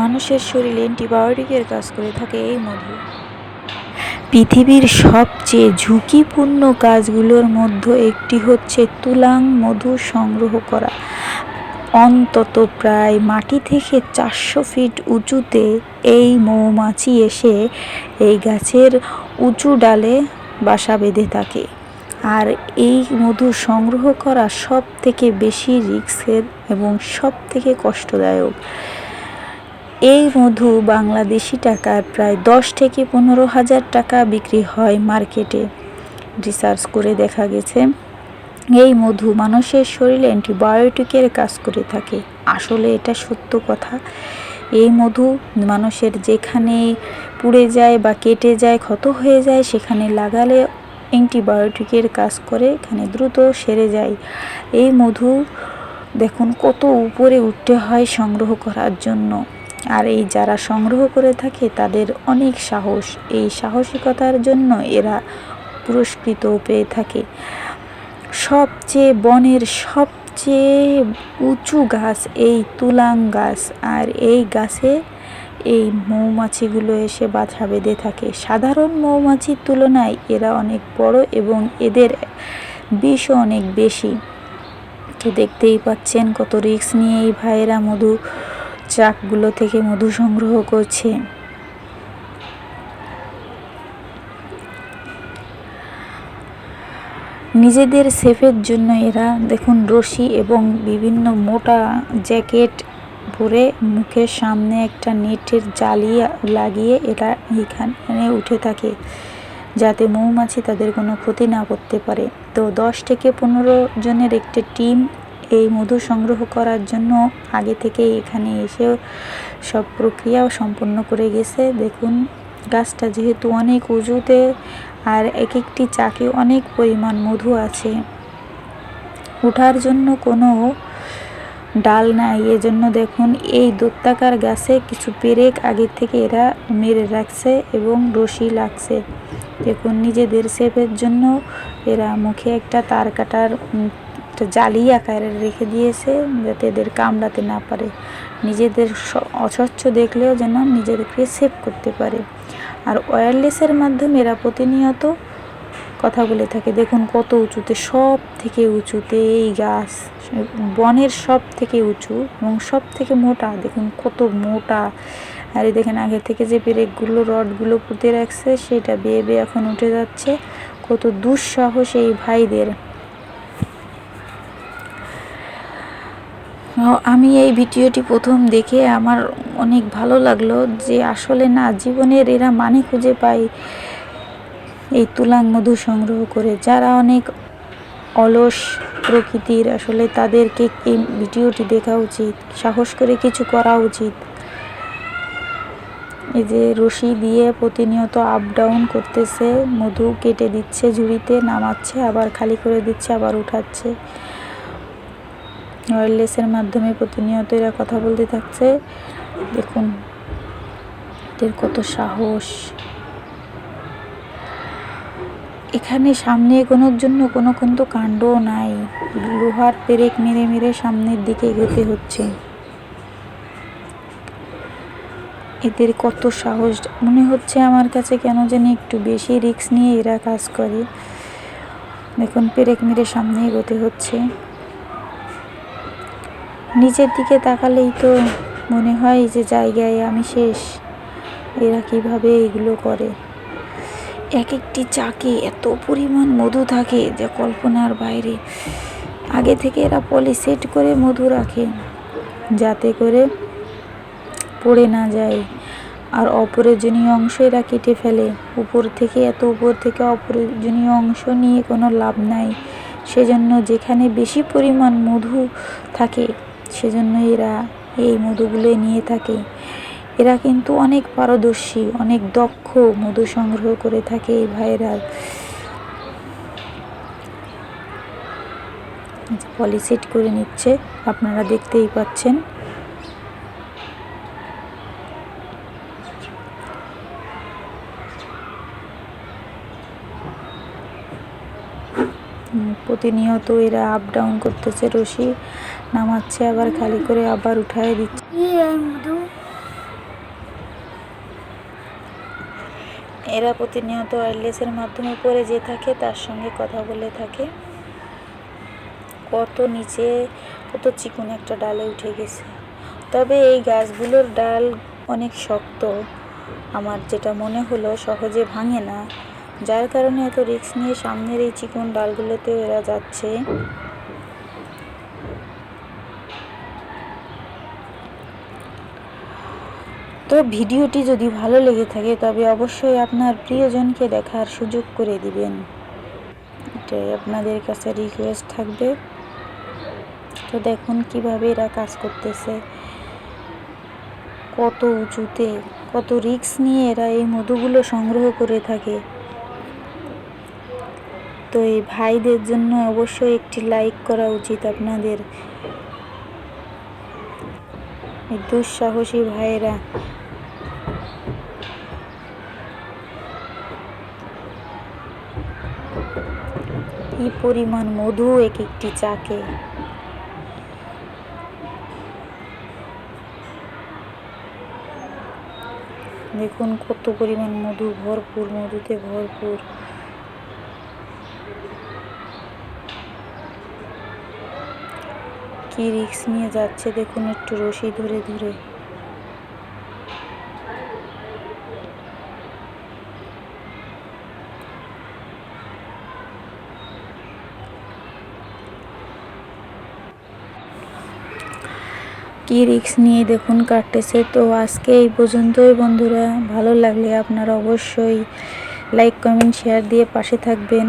মানুষের শরীরে অ্যান্টিবায়োটিকের কাজ করে থাকে এই মধু। পৃথিবীর সবচেয়ে ঝুঁকিপূর্ণ কাজগুলোর মধ্যে একটি হচ্ছে তুলাং মধু সংগ্রহ করা। অন্তত প্রায় মাটি থেকে চারশো ফিট উঁচুতে এই মৌমাছি এসে এই গাছের উঁচু ডালে বাসা বেঁধে থাকে। আর এই মধু সংগ্রহ করা সব থেকে বেশি রিস্কের এবং সব থেকে কষ্টদায়ক। এই মধু বাংলাদেশি টাকার প্রায় দশ থেকে পনেরো হাজার টাকা বিক্রি হয় মার্কেটে। রিসার্চ করে দেখা গেছে, এই মধু মানুষের শরীরে অ্যান্টিবায়োটিকের কাজ করে থাকে। আসলে এটা সত্য কথা। এই মধু মানুষের যেখানে পুড়ে যায় বা কেটে যায়, ক্ষত হয়ে যায়, সেখানে লাগালে অ্যান্টিবায়োটিকের কাজ করে, এখানে দ্রুত সেরে যায়। এই মধু দেখুন কত উপরে উঠতে হয় সংগ্রহ করার জন্য। আর এই যারা সংগ্রহ করে থাকে, তাদের অনেক সাহস। এই সাহসিকতার জন্য এরা পুরস্কৃত পেয়ে থাকে। সবচেয়ে বনের সবচেয়ে উঁচু গাছ এই তুলাং গাছ, আর এই গাছে এই মৌমাছিগুলো এসে বাসা বেঁধে থাকে। সাধারণ মৌমাছির তুলনায় এরা অনেক বড় এবং এদের বিষও অনেক বেশি। তো দেখতেই পাচ্ছেন কত রিস্ক নিয়ে এই ভাইয়েরা মধু চাকগুলো থেকে মধু সংগ্রহ করছে। নিজেদের সেফের জন্য এরা, দেখুন, রশি এবং বিভিন্ন মোটা জ্যাকেট পরে মুখের সামনে একটা নেটের জালি লাগিয়ে এরা এখানে উঠে থাকে, যাতে মৌমাছি তাদের কোনো ক্ষতি না করতে পারে। তো দশ থেকে পনেরো জনের একটি টিম এই মধু সংগ্রহ করার জন্য আগে থেকে এখানে এসে সব প্রক্রিয়া সম্পন্ন করে গেছে। দেখুন, গাছটা যেহেতু অনেক উঁচুতে আর এক একটি চাকে অনেক পরিমাণ মধু আছে। উঠার জন্য কোনো ডাল নাই। এজন্য দেখুন, এই দত্তাকার গাছে কিছু পেরেক আগের থেকে এরা মেরে রাখছে এবং রশি লাগছে। দেখুন, নিজেদের সেফের জন্য এরা মুখে একটা তার কাটার একটা জালি আকারে রেখে দিয়েছে যাতে এদের কামড়াতে না পারে। নিজেদের অস্বচ্ছ দেখলেও যেন নিজেদেরকে সেভ করতে পারে। আর ওয়্যারলেসের মাধ্যমে এরা প্রতিনিয়ত কথা বলে থাকে। দেখুন কত উঁচুতে সব থেকে উঁচুতে এই গাছ, বনের সব থেকে উঁচু এবং সব থেকে মোটা। দেখুন কত মোটা। আর এই দেখেন আগে থেকে যে পেরেকগুলো, রডগুলো পুঁতে রাখছে, সেটা বেয়ে বেয়ে এখন উঠে যাচ্ছে। কত দুঃসাহস এই ভাইদের। আমি এই ভিডিওটি প্রথম দেখে আমার অনেক ভালো লাগল যে আসলে না, জীবনের এরা মানে খুঁজে পায় এই তুলাং মধু সংগ্রহ করে। যারা অনেক অলস প্রকৃতির, আসলে তাদেরকে এই ভিডিওটি দেখা উচিত, সাহস করে কিছু করা উচিত। এই যে রশি দিয়ে প্রতিনিয়ত আপ ডাউন করতেছে, মধু কেটে দিচ্ছে ঝুড়িতে, নামাচ্ছে, আবার খালি করে দিচ্ছে, আবার উঠাচ্ছে। ওয়্যারলেসের মাধ্যমে প্রতিনিয়ত এরা কথা বলতে থাকছে। দেখুন, এদের কত সাহস। এখানে সামনে এগোনোর জন্য কোনো কিন্তু কাণ্ডও নাই। লোহার পেরেক মেরে মেরে সামনের দিকে এগোতে হচ্ছে। এদের কত সাহস। মনে হচ্ছে আমার কাছে কেন জানি একটু বেশি রিস্ক নিয়ে এরা কাজ করে। দেখুন, পেরেক মেরে সামনে এগোতে হচ্ছে। নিচের দিকে তাকালেই তো মনে হয় যে জায়গায় আমি শেষ। এরা কীভাবে এগুলো করে? এক একটি চাকে এত পরিমাণ মধু থাকে যে কল্পনার বাইরে। আগে থেকে এরা পলি সেট করে মধু রাখে, যাতে করে পড়ে না যায়। আর অপ্রয়োজনীয় অংশ এরা কেটে ফেলে। উপর থেকে এত উপর থেকে অপ্রয়োজনীয় অংশ নিয়ে কোনো লাভ নাই। সেজন্য যেখানে বেশি পরিমাণ মধু থাকে সেজন্য এরা এই মধুগুলো নিয়ে থাকে। এরা কিন্তু অনেক পারদর্শী, অনেক দক্ষ মধু সংগ্রহ করে থাকে এই ভাইয়েরা পলিসেট করে নিচ্ছে, আপনারা দেখতেই পাচ্ছেন। প্রতিনিয়ত এরা আপ ডাউন করতেছে, রশি নামাচ্ছে, আবার খালি করে আবার উঠায় দিচ্ছে। এরা প্রতিনিয়ত ওয়্যারলেসের মাধ্যমে পরে যে থাকে, তার সঙ্গে কথা বলে থাকে। কত নিচে, কত চিকুন একটা ডালে উঠে গেছে। তবে এই গাছগুলোর ডাল অনেক শক্ত। আমার যেটা মনে হলো, সহজে ভাঙে না। যার কারণে এত রিস্ক নিয়ে সামনের এই চিকন ডালগুলোতেও এরা যাচ্ছে। তো ভিডিওটি যদি ভালো লেগে থাকে, তবে অবশ্যই আপনার প্রিয়জনকে দেখার সুযোগ করে দিবেন। এটাই আপনাদের কাছে রিকোয়েস্ট থাকবে। তো দেখুন কীভাবে এরা কাজ করতেছে। কত উঁচুতে, কত রিস্ক নিয়ে এরা এই মধুগুলো সংগ্রহ করে থাকে। তো এই ভাইদের জন্য অবশ্যই একটি লাইক করা উচিত আপনাদের। এই দুঃসাহসী ভাইয়েরা। কি পরিমাণ মধু এক একটি চাকে। দেখুন কত পরিমাণ মধু, ভরপুর, মধুতে ভরপুর। কি রিক্স নিয়ে যাচ্ছে? দেখুন একটু রশি ধরে ধরে। কি রিক্স নিয়ে দেখুন কাটতেছে। তো আজকে এই পর্যন্তই বন্ধুরা। ভালো লাগলে আপনারা অবশ্যই লাইক, কমেন্ট, শেয়ার দিয়ে পাশে থাকবেন।